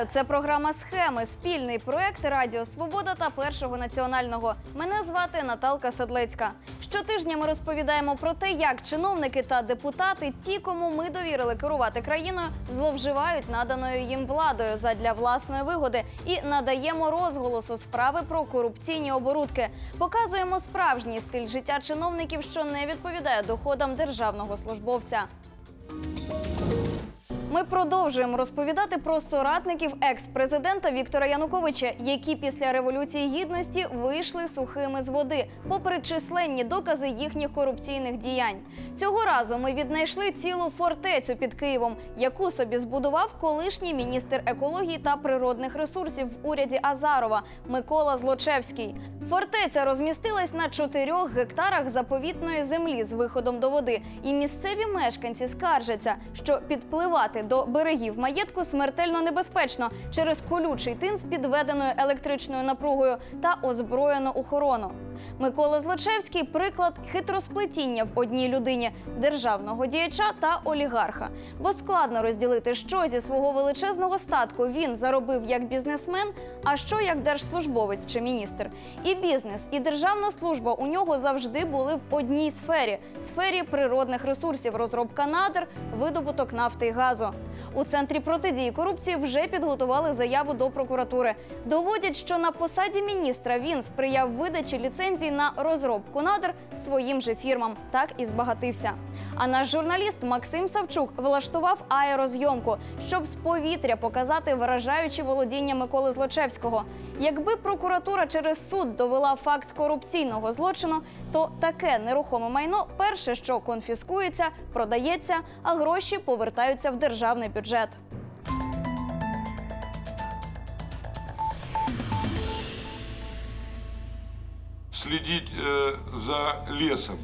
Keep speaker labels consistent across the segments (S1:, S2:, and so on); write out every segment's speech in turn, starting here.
S1: Вітаю! Це програма Схеми. Спільний проект Радіо Свобода та Першого національного. Мене звати Наталка Седлецька. Щотижня ми розповідаємо про те, як чиновники та депутати, ті, кому ми довірили керувати країною, зловживають наданою їм владою задля власної вигоди і надаємо розголос у справи про корупційні оборудки. Показуємо справжній стиль життя чиновників, що не відповідає доходам державного службовця. Ми продовжуємо розповідати про соратників екс-президента Віктора Януковича, які після революції гідності вийшли сухими з води, попри численні докази їхніх корупційних діянь. Цього разу ми віднайшли цілу фортецю під Києвом, яку собі збудував колишній міністр екології та природних ресурсів в уряді Азарова Микола Злочевський. Фортеця розмістилась на чотирьох гектарах заповітної землі з виходом до води, і місцеві мешканці скаржаться, що підпливати до берегів маєтку смертельно небезпечно через колючий тин з підведеною електричною напругою та озброєну охорону. Микола Злочевський приклад хитросплетіння в одній людині державного діяча та олігарха. Бо складно розділити, що зі свого величезного статку він заробив як бізнесмен, а що як держслужбовець чи міністр. І бізнес, і державна служба у нього завжди були в одній сфері сфері природних ресурсів, розробка надр, видобуток нафти і газу. У центрі протидії корупції вже підготували заяву до прокуратури. Доводять, що на посаді міністра він сприяв видачі ліцензій на розробку надр своїм же фірмам. Так і збагатився. А наш журналіст Максим Савчук влаштував аерозйомку, щоб з повітря показати вражаючі володіння Миколи Злочевського. Якби прокуратура через суд довела факт корупційного злочину, то таке нерухоме майно перше, що конфіскується, продається, а гроші повертаються в державний бюджет.
S2: следить э, за лесом.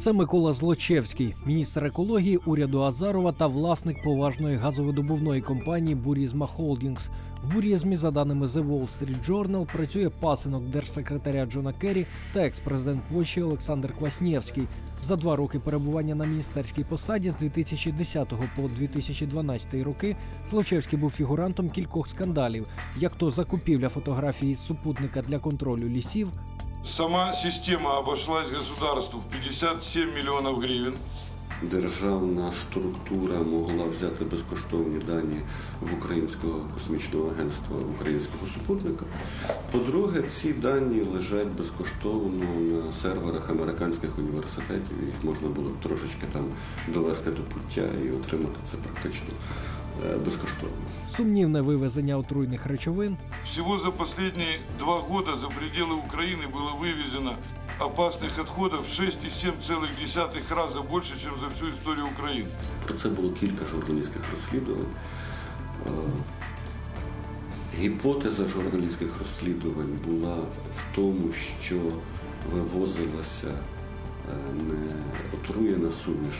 S3: Це Микола Злочевський, міністр екології уряду Азарова та власник поважної газовидобувної компанії Бурізма Холдінгс. В Бурізмі, за даними The Wall Street Journal, працює пасинок держсекретаря Джона Керрі та екс-президент Польщі Олександр Кваснєвський. За два роки перебування на міністерській посаді з 2010 по 2012 роки Злочевський був фігурантом кількох скандалів, як то закупівля фотографії з супутника для контролю лісів,
S2: Сама система обошлась государству в 57 миллионов гривен.
S4: Державна структура могла взяти безкоштовні дані в Українського космічного агентства українського супутника. По-друге, ці дані лежать безкоштовно на серверах американських університетів. Їх можна було трошечки там довести до пуття і отримати це практично безкоштовно.
S3: сумнівне вивезення отруйних речовин,
S2: Всего за последние два года за пределы Украины было вывезено опасных отходов в 6,7 раза больше, чем за всю историю Украины.
S4: Про це було кілька журналістських розслідувань. Е, Гіпотеза журналістських розслідувань була в тому, що вивозилася е, не отруєна суміш,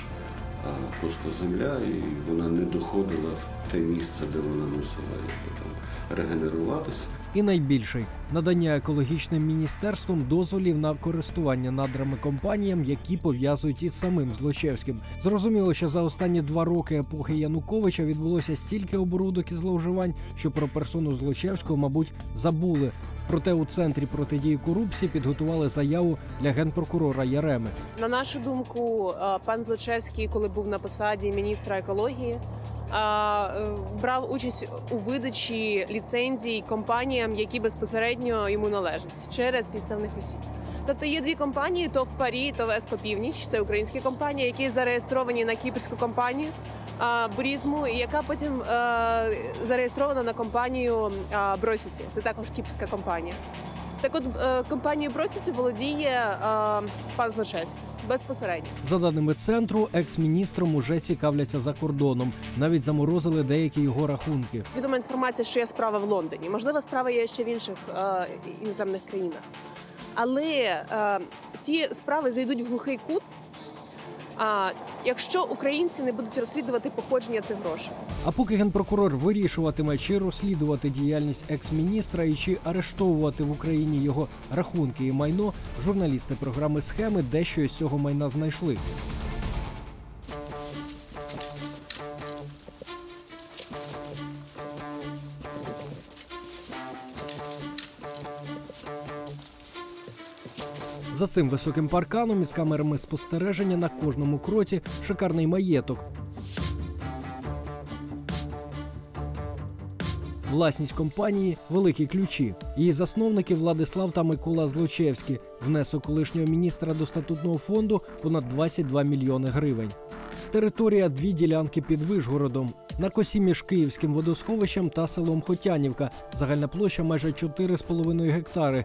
S4: а просто земля, і вона не доходила в те місце, де вона мусила якби, там, регенеруватися.
S3: і найбільший надання екологічним міністерством дозволів на користування надрами компаніям, які пов'язують із самим Злочевським. Зрозуміло, що за останні два роки епохи Януковича відбулося стільки оборудок і зловживань, що про персону Злочевського, мабуть, забули. Проте у центрі протидії корупції підготували заяву для генпрокурора Яреми.
S5: На нашу думку, е, пан Злочевський, коли був на посаді міністра екології, брав участь у видачі ліцензій компаніям, які безпосередньо йому належать через підставних осіб. Тобто є дві компанії: то в Парі, то в Еспо Північ. Це українські компанії, які зареєстровані на кіпрську компанію Бурізму, і яка потім е, зареєстрована на компанію Бросіці. Це також кіпрська компанія. Так от е, компанією Бросіці володіє е, пан Злочевський безпосередньо.
S3: За даними центру, екс-міністром уже цікавляться за кордоном. Навіть заморозили деякі його рахунки.
S5: Відома інформація, що є справа в Лондоні. Можливо, справа є ще в інших е, іноземних країнах. Але е, ці справи зайдуть в глухий кут. А якщо українці не будуть розслідувати походження цих грошей,
S3: А поки генпрокурор вирішуватиме, чи розслідувати діяльність екс-міністра і чи арештовувати в Україні його рахунки і майно, журналісти програми схеми дещо із цього майна знайшли. За цим високим парканом із камерами спостереження на кожному кроці шикарний маєток. Власність компанії великі ключі. Її засновники Владислав та Микола Злочевські. Внесок колишнього міністра до статутного фонду понад 22 мільйони гривень. Територія дві ділянки під Вишгородом. На косі між Київським водосховищем та селом Хотянівка. Загальна площа майже 4,5 гектари.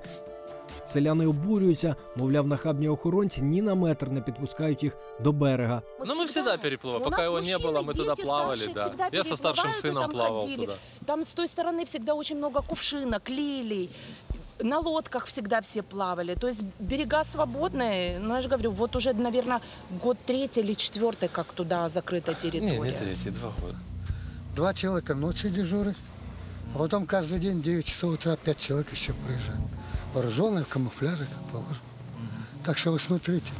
S3: Селяни обурюються, мовляв, нахабні охоронці ні на метр не підпускають їх до берега.
S6: Ну, мы всегда переплываем.
S7: У
S6: Пока
S7: нас
S6: его не
S7: мужчины,
S6: было, мы туда
S7: дети
S6: плавали,
S7: старшие
S6: да.
S7: всегда
S6: Я со старшим
S7: переплывают и
S6: сыном
S7: там
S6: плавал
S7: ходили.
S6: туда.
S7: Там с той стороны всегда очень много кувшинок, лилий. На лодках всегда все плавали. То есть берега свободные. Но я же говорю, вот уже, наверное, год третий или четвертый, как туда закрыта
S6: Не,
S7: территория.
S6: не третий, два года.
S8: Два человека ночью дежурят, а потом каждый день 9 часов утра 5 человек еще приезжают. Вооруженные, в камуфляже, как положено. Так что вы смотрите.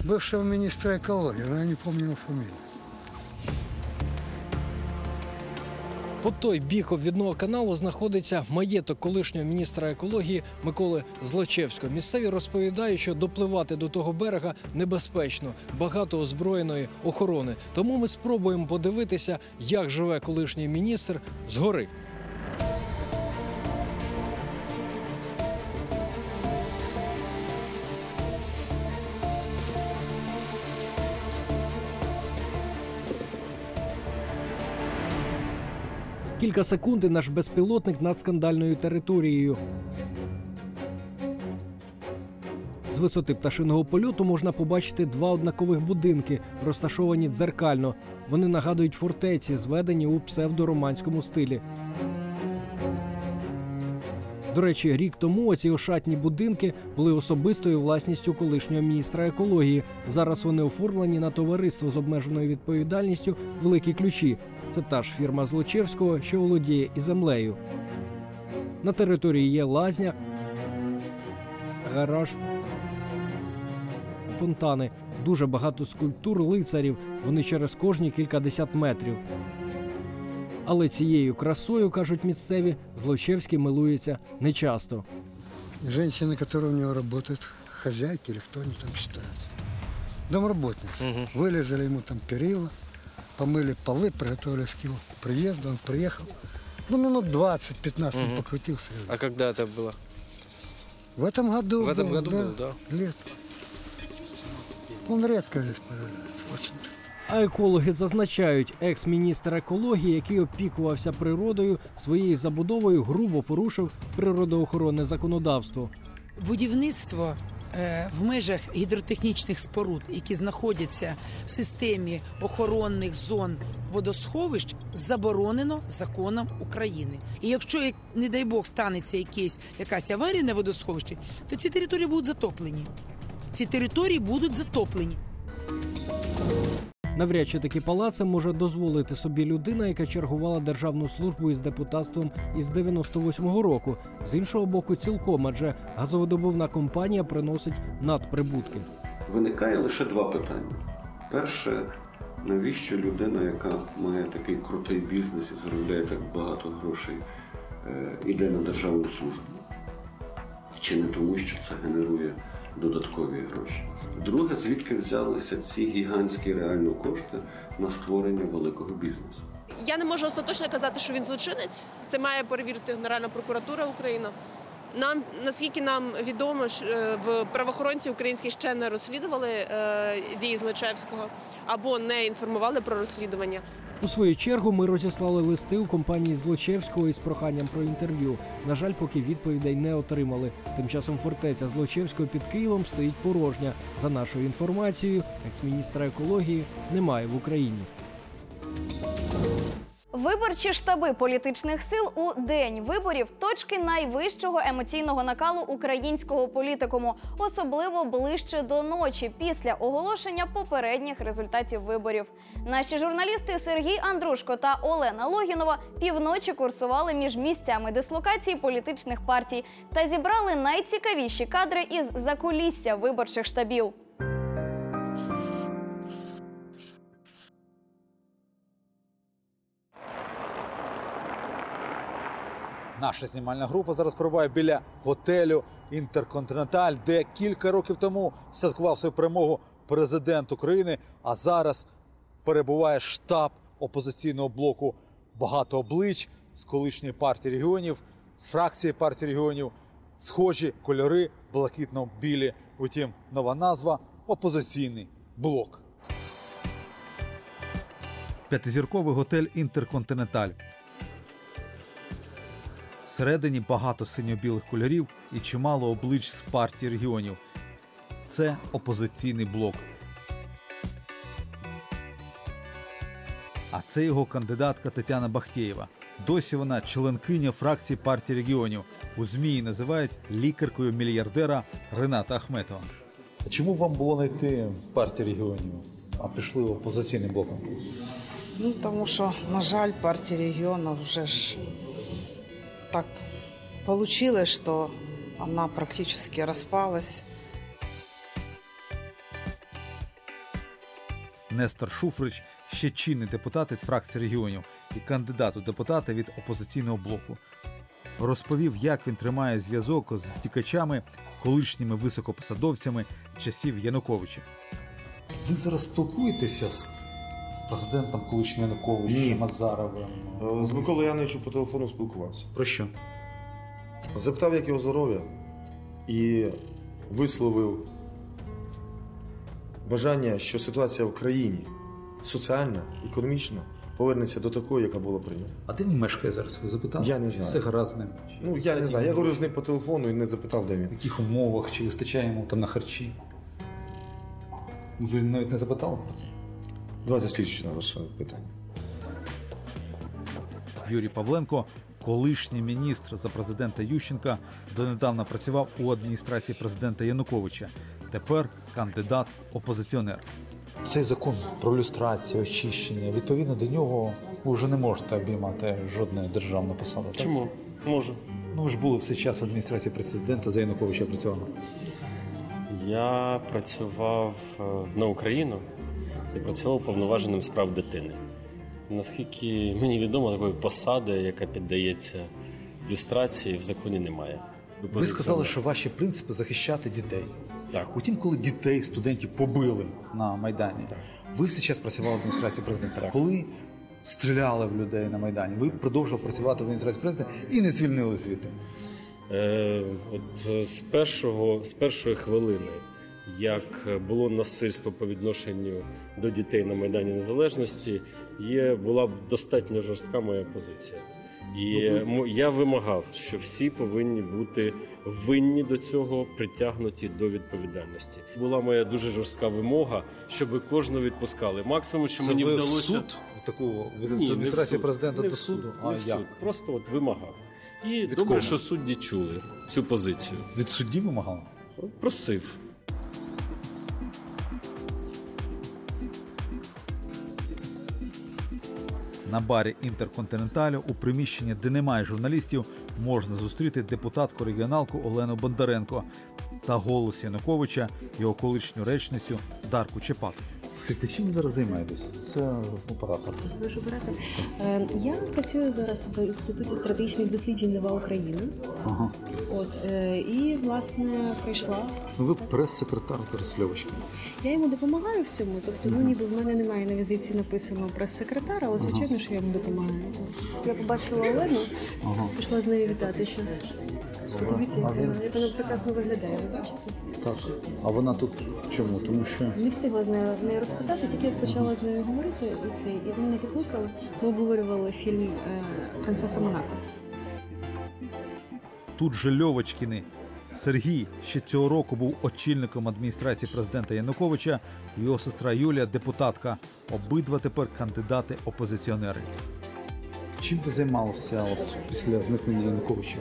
S8: Бывшего министра экологии, но я не помню его фамилию.
S3: По той бік обвідного каналу знаходиться маєток колишнього міністра екології Миколи Злочевського. Місцеві розповідають, що допливати до того берега небезпечно, багато озброєної охорони. Тому ми спробуємо подивитися, як живе колишній міністр згори. Кілька секунд і наш безпілотник над скандальною територією. З висоти пташиного польоту можна побачити два однакових будинки, розташовані дзеркально. Вони нагадують фортеці, зведені у псевдороманському стилі. До речі, рік тому оці ошатні будинки були особистою власністю колишнього міністра екології. Зараз вони оформлені на товариство з обмеженою відповідальністю Великі ключі. Це та ж фірма Злочевського, що володіє і землею. На території є лазня, гараж, фонтани, дуже багато скульптур лицарів. Вони через кожні кількадесят метрів. Але цією красою, кажуть місцеві, Злочевський милується нечасто.
S8: Женщины, которые у него работают, хозяйки или кто они там считаются. Домработницы. Вылезали ему там перила, помыли полы, приготовились к его приезду. Он приехал. Ну, минут 20-15 он покрутился. и
S6: А когда это было?
S8: В этом году
S6: В этом
S8: был,
S6: году
S8: да,
S6: был, да?
S8: Лет. Он редко здесь появляется. Очень редко.
S3: А екологи зазначають, екс-міністр екології, який опікувався природою, своєю забудовою грубо порушив природоохоронне законодавство.
S9: Будівництво е, в межах гідротехнічних споруд, які знаходяться в системі охоронних зон водосховищ, заборонено законом України. І якщо, як, не дай Бог, станеться якесь, якась аварія на водосховищі, то ці території будуть затоплені. Ці території будуть затоплені.
S3: Навряд чи такі палаци може дозволити собі людина, яка чергувала державну службу із депутатством із 98-го року. З іншого боку, цілком, адже газовидобувна компанія приносить надприбутки.
S4: Виникає лише два питання. Перше, навіщо людина, яка має такий крутий бізнес і заробляє так багато грошей, е, іде на державну службу? Чи не тому, що це генерує додаткові гроші? Друге, звідки взялися ці гігантські реально кошти на створення великого бізнесу?
S5: Я не можу остаточно казати, що він злочинець. Це має перевірити Генеральна прокуратура України. Нам наскільки нам відомо, е, в правоохоронці українські ще не розслідували е, дії Злочевського або не інформували про розслідування.
S3: У свою чергу ми розіслали листи у компанії Злочевського із проханням про інтерв'ю. На жаль, поки відповідей не отримали. Тим часом фортеця Злочевського під Києвом стоїть порожня. За нашою інформацією, екс-міністра екології немає в Україні.
S1: Виборчі штаби політичних сил у день виборів точки найвищого емоційного накалу українського політикуму, особливо ближче до ночі, після оголошення попередніх результатів виборів. Наші журналісти Сергій Андрушко та Олена Логінова півночі курсували між місцями дислокації політичних партій та зібрали найцікавіші кадри із закулісся виборчих штабів.
S10: Наша знімальна група зараз перебуває біля готелю Інтерконтиненталь, де кілька років тому святкував свою перемогу президент України. А зараз перебуває штаб опозиційного блоку багато облич з колишньої партії регіонів, з фракції партії регіонів, схожі кольори блакитно-білі. Утім, нова назва опозиційний блок. П'ятизірковий готель Інтерконтиненталь. Всередині багато синьо-білих кольорів і чимало облич з партії регіонів. Це опозиційний блок. А це його кандидатка Тетяна Бахтєєва. Досі вона членкиня фракції партії регіонів. У ЗМІ її називають лікаркою мільярдера Рената Ахметова. Чому вам було знайти партію регіонів, а пішли опозиційним блоком?
S11: Ну, тому що, на жаль, партія регіонів вже ж так получилось, що вона практично розпалась.
S10: Нестор Шуфрич ще чинний депутат від фракції регіонів і кандидат у депутати від опозиційного блоку. Розповів, як він тримає зв'язок з втікачами, колишніми високопосадовцями часів Януковича. Ви зараз спілкуєтеся з президентом колишнім Януковичем,
S12: Ні.
S10: Азаровим?
S12: Е, З Миколою Яновичем по телефону спілкувався.
S10: Про що?
S12: Запитав, як його здоров'я, і висловив бажання, що ситуація в країні соціальна, економічна повернеться до такої, яка була при ньому.
S10: А де він мешкає зараз? Ви запитали?
S12: Я не знаю.
S10: Все гаразд з ним.
S12: Ну, я не знаю. Я говорю з ним по телефону і не запитав, де він.
S10: В яких умовах, чи вистачає йому там на харчі? Ви навіть не запитали про це?
S12: Давайте слідчі на ваше питання.
S10: Юрій Павленко, колишній міністр за президента Ющенка, донедавна працював у адміністрації президента Януковича. Тепер кандидат опозиціонер. Цей закон про люстрацію, очищення. Відповідно до нього ви вже не можете обіймати жодної державної посади. так?
S13: Чому? Можу.
S10: Ну ви ж були все час в адміністрації президента за Януковича працювали.
S13: Я працював е, на Україну і працював повноваженим з прав дитини. Наскільки мені відомо, такої посади, яка піддається люстрації, в законі немає.
S10: Ви сказали, що ваші принципи захищати дітей.
S13: Так.
S10: Утім, коли дітей, студентів побили на Майдані, ви все час працювали в адміністрації президента.
S13: Так.
S10: Коли стріляли в людей на Майдані, ви продовжували працювати в адміністрації президента і не звільнили звідти.
S13: Е, от з першого з першої хвилини, як було насильство по відношенню до дітей на Майдані Незалежності, є була достатньо жорстка моя позиція. І
S10: Ну,
S13: я вимагав, що всі повинні бути винні до цього, притягнуті до відповідальності. Була моя дуже жорстка вимога, щоб кожного відпускали. Максимум, що
S10: Це
S13: мені
S10: ви
S13: вдалося
S10: в суд таку від адміністрації президента
S13: Не
S10: до суду.
S13: не
S10: а
S13: в суд. Просто от вимагав. І
S10: Від
S13: добре,
S10: кого?
S13: що судді чули цю позицію.
S10: Від судді вимагали?
S13: Просив.
S10: На барі Інтерконтиненталю у приміщенні, де немає журналістів, можна зустріти депутатку регіоналку Олену Бондаренко та голос Януковича, його колишню речницю Дарку Чепак. Скажіть, чим ви зараз займаєтесь? Це оператор.
S14: Це Ваш оператор. Е, Я працюю зараз в інституті стратегічних досліджень Нова Україна.
S10: Ага.
S14: От е, і власне прийшла.
S10: Ну, ви прес-секретар зараз Льовочки.
S14: Я йому допомагаю в цьому. Тобто, ну ніби в мене немає на візиці написано прес-секретар, але звичайно, що я йому допомагаю. Я побачила Олену,
S10: Ага.
S14: пішла з нею вітатися. Подивіться, як вона, як вона прекрасно виглядає. Ви бачите?
S10: Так. А вона тут чому? Тому що
S14: Не встигла з нею, з нею розпитати, тільки як почала з нею говорити, і цей і вони покликали. Ми обговорювали фільм е, Принцеса Монако.
S10: тут же Льовочкіни. Сергій ще цього року був очільником адміністрації президента Януковича. Його сестра Юлія депутатка. Обидва тепер кандидати опозиціонери. Чим ви займалися от, після зникнення Януковича?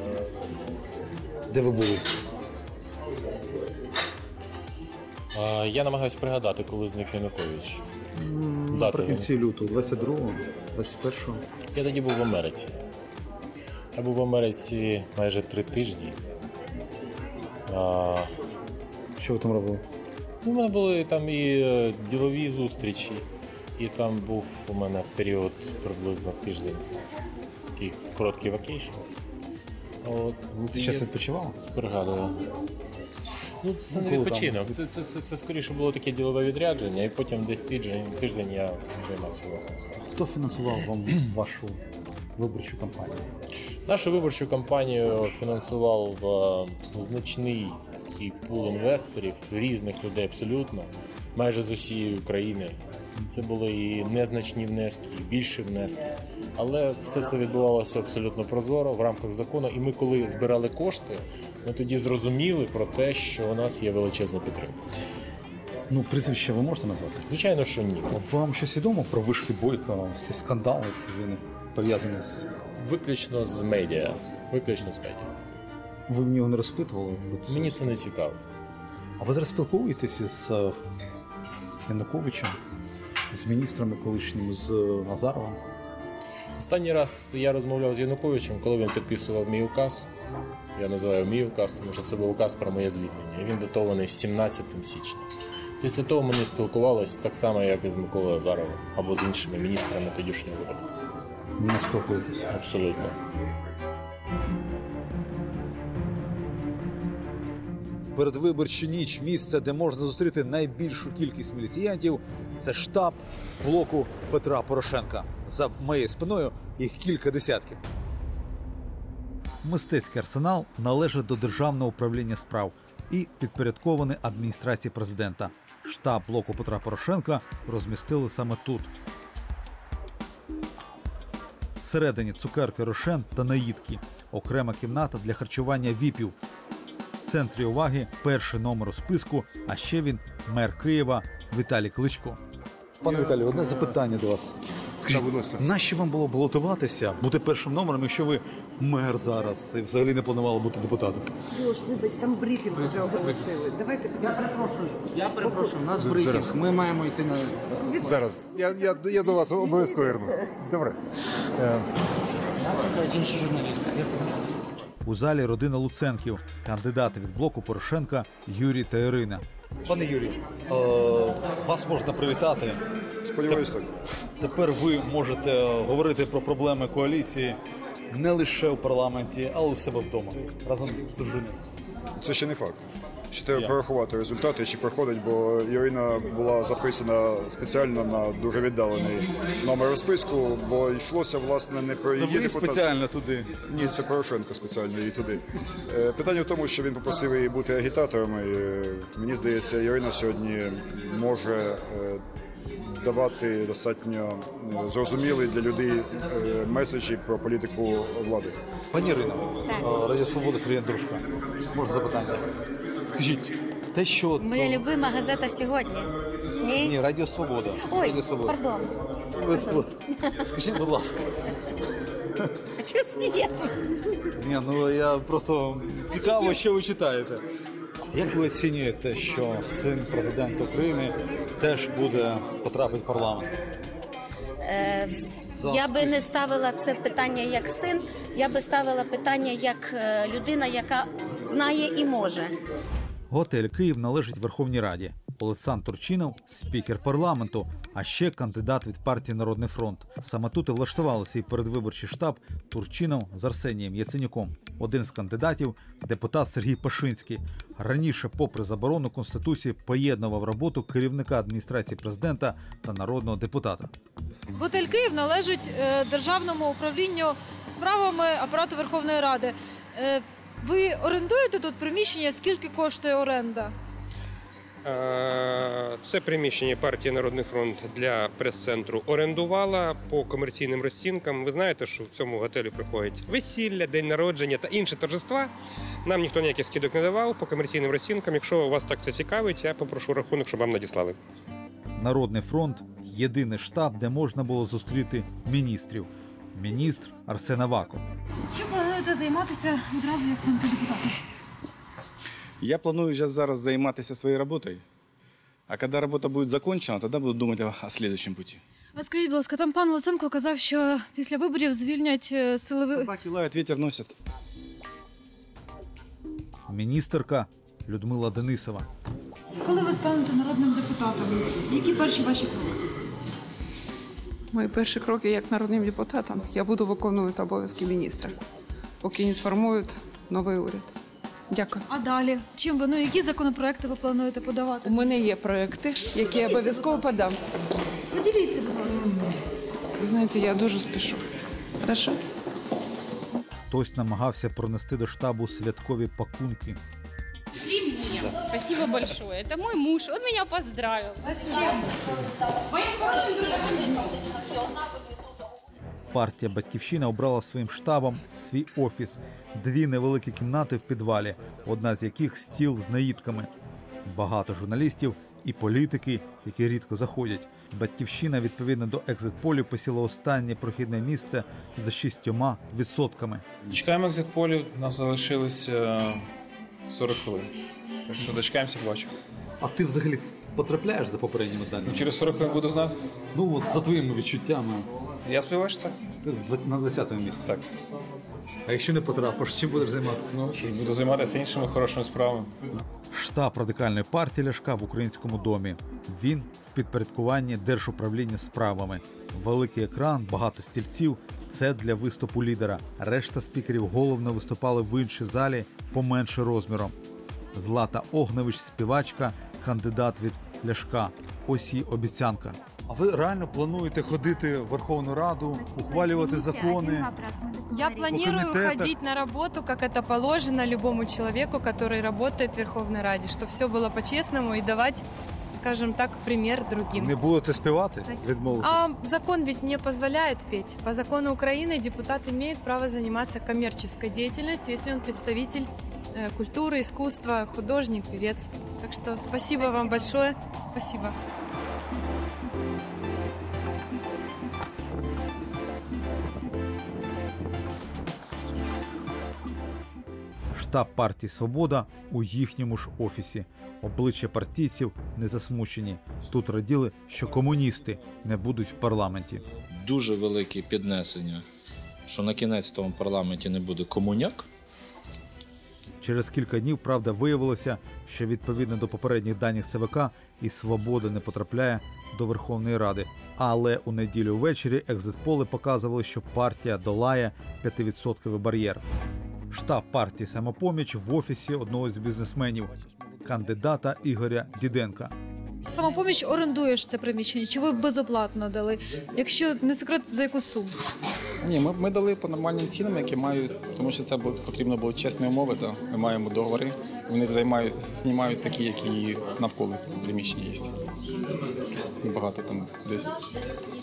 S10: Де ви були?
S15: А, Я намагаюся пригадати, коли зник Янукович. Дати
S10: Наприкінці лютого, 22-го, 21-го.
S15: Я тоді був в Америці. Я був в Америці майже три тижні. А,
S10: Що ви там робили?
S15: ну, у мене були там і е, ділові зустрічі, і там був у мене період приблизно тиждень. Такий короткий вакейшн. От,
S10: Ти зараз відпочивав?
S15: Пригадую. Ну, це
S10: Ну,
S15: не відпочинок. Це, це, це, це скоріше було таке ділове відрядження, і потім десь тиждень, тиждень я займався власне.
S10: Хто фінансував вам вашу виборчу кампанію?
S15: Нашу виборчу кампанію фінансував е, значний такий пул інвесторів, різних людей абсолютно, майже з усієї України. Це були і незначні внески, і більші внески. Але все це відбувалося абсолютно прозоро в рамках закону. І ми, коли збирали кошти, ми тоді зрозуміли про те, що у нас є величезна підтримка.
S10: Ну, прізвище ви можете назвати?
S15: Звичайно, що ні.
S10: Вам щось відомо про вишки Бойка, ці скандали, які вони пов'язані з.
S15: Виключно з медіа. Виключно з медіа.
S10: Ви в нього не розпитували?
S15: Мені це не цікаво.
S10: А ви зараз спілкуєтеся з е, Януковичем, з міністрами колишніми, з е, Назаровим?
S15: Останній раз я розмовляв з Януковичем, коли він підписував мій указ. Я називаю мій указ, тому що це був указ про моє звільнення. І Він датований 17 січня. Після того ми не спілкувалися так само, як і з Миколою Азаровим або з іншими міністрами тодішнього уряду.
S10: Не спілкуєтесь?
S15: Абсолютно.
S10: Передвиборчу ніч місце, де можна зустріти найбільшу кількість міліціянтів, це штаб блоку Петра Порошенка. За моєю спиною їх кілька десятків. Мистецький арсенал належить до державного управління справ і підпорядкований адміністрації президента. Штаб блоку Петра Порошенка розмістили саме тут. Всередині цукерки рошен та наїдки, окрема кімната для харчування віпів. В центрі уваги перший номер у списку, а ще він мер Києва Віталій Кличко. Пане Віталію, одне запитання до вас. Скажіть, будь ласка, нащо вам було балотуватися, бути першим номером, якщо ви мер зараз і взагалі не планували бути депутатом?
S14: Льош, вибач, там брифінг вже оголосили. Давайте
S16: Я перепрошую. Я перепрошую, у нас
S14: Зараз.
S16: брифінг. Ми маємо йти на
S17: Зараз. Я, я, я до вас обов'язково вернусь. Добре.
S16: Нас інші журналісти.
S10: У залі родина Луценків, кандидати від блоку Порошенка Юрій та Ірина. Пане Юрій, е, вас можна привітати.
S17: Сподіваюсь, так.
S10: Тепер ви можете говорити про проблеми коаліції не лише у парламенті, але й у себе вдома разом з дружиною.
S17: Це ще не факт. Ще треба порахувати результати, чи проходить, бо Ірина була записана спеціально на дуже віддалений номер списку, бо йшлося власне не про її
S10: ви спеціально туди.
S17: Ні, це Порошенко спеціально її туди. Е, Питання в тому, що він попросив її бути агітатором. І, е, мені здається, Ірина сьогодні може е, давати достатньо зрозумілі для людей меседжі про політику влади.
S10: Пані Ірино, Радіо Свобода Сергій Андрушка. Можна запитання? Скажіть, те, що
S18: Моя любима газета сьогодні. Ні?
S10: Ні, Радіо Свобода.
S18: Ой,
S10: Радіо Свобода.
S18: пардон.
S10: Скажіть, будь ласка.
S18: А чого смієтесь?
S10: Ні, ну я просто цікаво, що ви читаєте. Як ви оцінюєте, що син президента України теж буде потрапити в парламент?
S18: Е, я би не ставила це питання як син, я би ставила питання як е, людина, яка знає і може.
S10: Готель Київ належить Верховній Раді. Олександр Турчинов спікер парламенту, а ще кандидат від партії Народний фронт. Саме тут і влаштували свій передвиборчий штаб Турчинов з Арсенієм Яценюком. Один з кандидатів депутат Сергій Пашинський. Раніше, попри заборону конституції, поєднував роботу керівника адміністрації президента та народного депутата.
S19: Готель Київ належить е, державному управлінню справами апарату Верховної Ради. Ви орендуєте тут приміщення? Скільки коштує оренда?
S20: Е, Це приміщення партії Народний фронт для прес-центру орендувала по комерційним розцінкам. Ви знаєте, що в цьому готелі приходять весілля, день народження та інші торжества. Нам ніхто ніяких скидок не давав по комерційним розцінкам. Якщо вас так це цікавить, я попрошу рахунок, щоб вам надіслали.
S10: Народний фронт єдиний штаб, де можна було зустріти міністрів. Міністр Арсен Аваков.
S19: Чим плануєте займатися відразу як станете депутатом?
S21: Я планую сейчас зараз заниматься своей работой. А когда работа будет закончена, тогда буду думать о, следующем пути.
S19: А скажіть, будь ласка, там пан Луценко казав, що після виборів звільнять е, силові...
S21: Собаки лают, ветер носит.
S10: Міністерка Людмила Денисова.
S19: Коли ви станете народним депутатом, які перші ваші кроки?
S22: Мої перші кроки як народним депутатом я буду виконувати обов'язки міністра поки не сформують новий уряд. Дякую.
S19: А далі чим ви ну які законопроекти ви плануєте подавати?
S22: У мене є проекти, які я обов'язково подам.
S19: Поділіться, будь ласка.
S22: Знаєте, я дуже спішу. Хорошо?
S10: Хтось намагався пронести до штабу святкові пакунки.
S23: Спасибо большое. Это мой муж. Он меня поздравил.
S19: А с чем?
S23: Моим хорошим днем.
S10: Партія Батьківщина обрала своїм штабом свій офіс, дві невеликі кімнати в підвалі, одна з яких стіл з наїдками. Багато журналістів і політики, які рідко заходять. Батьківщина відповідно до екзит-полів посіла останнє прохідне місце за шістьома відсотками.
S15: Чекаємо екзит-полів, у нас залишилося 40 хвилин. Так що дочекаємося, побачимо.
S10: А ти взагалі потрапляєш за попередніми даними?
S15: Ну, через 40 хвилин буду знати.
S10: Ну от за твоїми відчуттями.
S15: Я сподіваюся, що так.
S10: Ти на 20-му місці.
S15: Так.
S10: А якщо не потрапиш, чим будеш займатися?
S15: Ну що ж, буду займатися іншими хорошими справами.
S10: Штаб радикальної партії Ляшка в українському домі. Він в підпорядкуванні держуправління справами. Великий екран, багато стільців. Це для виступу лідера. Решта спікерів головно виступали в іншій залі поменше розміром. Злата Огневич, співачка, кандидат від Ляшка. Ось її обіцянка. А ви реально плануєте ходити в Верховну Раду, ухвалювати закони?
S24: Я планирую
S10: комитетах.
S24: ходить на работу, как это положено любому человеку, который работает в Верховной Раде, чтобы все было по-честному и давать, скажем так, пример другим.
S10: Не будете співати? Відмовитись?
S24: А закон ведь мне позволяет петь. По закону Украины депутат имеет право заниматься коммерческой деятельностью, если он представитель э, культуры, искусства, художник, певец. Так что спасибо, вам большое. Спасибо.
S10: Штаб партії Свобода у їхньому ж офісі. Обличчя партійців не засмучені. Тут раділи, що комуністи не будуть в парламенті.
S25: дуже велике піднесення, що на кінець в тому парламенті не буде комуняк.
S10: Через кілька днів, правда, виявилося, що відповідно до попередніх даних ЦВК і свобода не потрапляє до Верховної Ради. Але у неділю ввечері екзитполи показували, що партія долає 5% бар'єр. Штаб партії самопоміч в офісі одного з бізнесменів, кандидата Ігоря Діденка.
S19: Самопоміч орендуєш це приміщення, чи ви безоплатно дали? Якщо не секрет, за яку суму?
S21: Ні, ми, ми дали по нормальним цінам, які мають, тому що це потрібно було чесні умови. То ми маємо договори. Вони займають, знімають такі, які навколо приміщення є. Багато там десь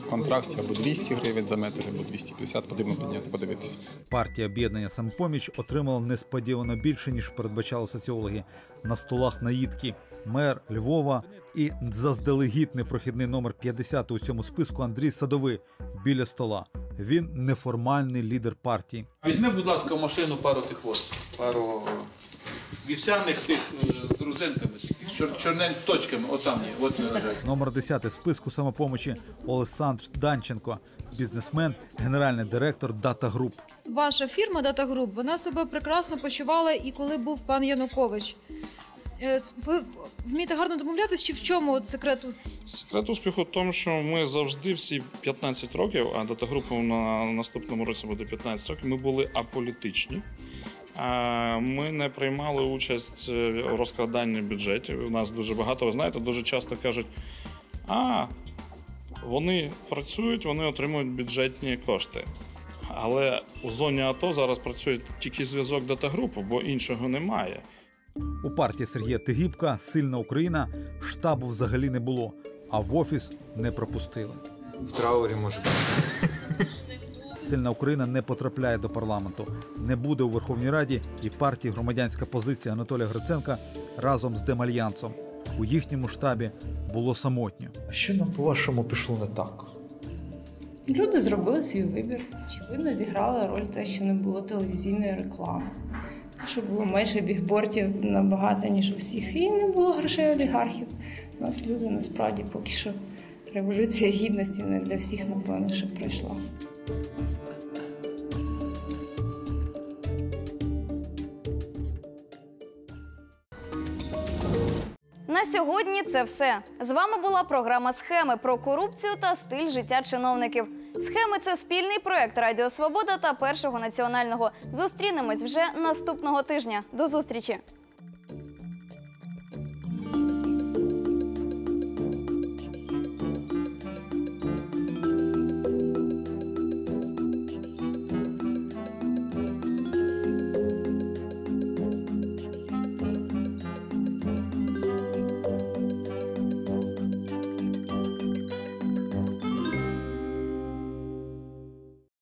S21: в контракті або 200 гривень за метр, або 250, потрібно підняти, подивитися.
S10: Партія об'єднання самопоміч отримала несподівано більше, ніж передбачали соціологи. На столах наїдки мер Львова і заздалегідь непрохідний номер 50 у цьому списку Андрій Садовий біля стола. Він неформальний лідер партії.
S26: Візьми, будь ласка, в машину пару тих от, пару вівсяних тих е, з розинками, таких, чор, чорнень точками, отам є, от лежать.
S10: Номер 10 в списку самопомочі Олександр Данченко, бізнесмен, генеральний директор Дата Груп.
S19: Ваша фірма Data Group, вона себе прекрасно почувала і коли був пан Янукович. Е, Ви вмієте гарно домовлятись, чи в чому от секрет успіху?
S27: Секрет успіху в тому, що ми завжди всі 15 років, а датагрупа на наступному році буде 15 років. Ми були аполітичні. Ми не приймали участь в розкраданні бюджетів. У нас дуже багато, ви знаєте, дуже часто кажуть: а вони працюють, вони отримують бюджетні кошти. Але у зоні АТО зараз працює тільки зв'язок датагрупи, бо іншого немає.
S10: У партії Сергія Тигіпка Сильна Україна штабу взагалі не було, а в офіс не пропустили.
S6: В траурі може бути.
S10: Сильна Україна не потрапляє до парламенту, не буде у Верховній Раді і партії громадянська позиція Анатолія Гриценка разом з Демальянсом. У їхньому штабі було самотньо.
S28: А що нам, по-вашому, пішло не так?
S29: Люди зробили свій вибір. Очевидно, зіграла роль те, що не було телевізійної реклами. Що було менше бігбортів набагато, ніж у всіх, і не було грошей олігархів. У нас люди насправді поки що революція гідності не для всіх, напевно, що пройшла.
S1: На сьогодні це все. З вами була програма Схеми про корупцію та стиль життя чиновників. Схеми це спільний проект Радіо Свобода та Першого національного. Зустрінемось вже наступного тижня. До зустрічі!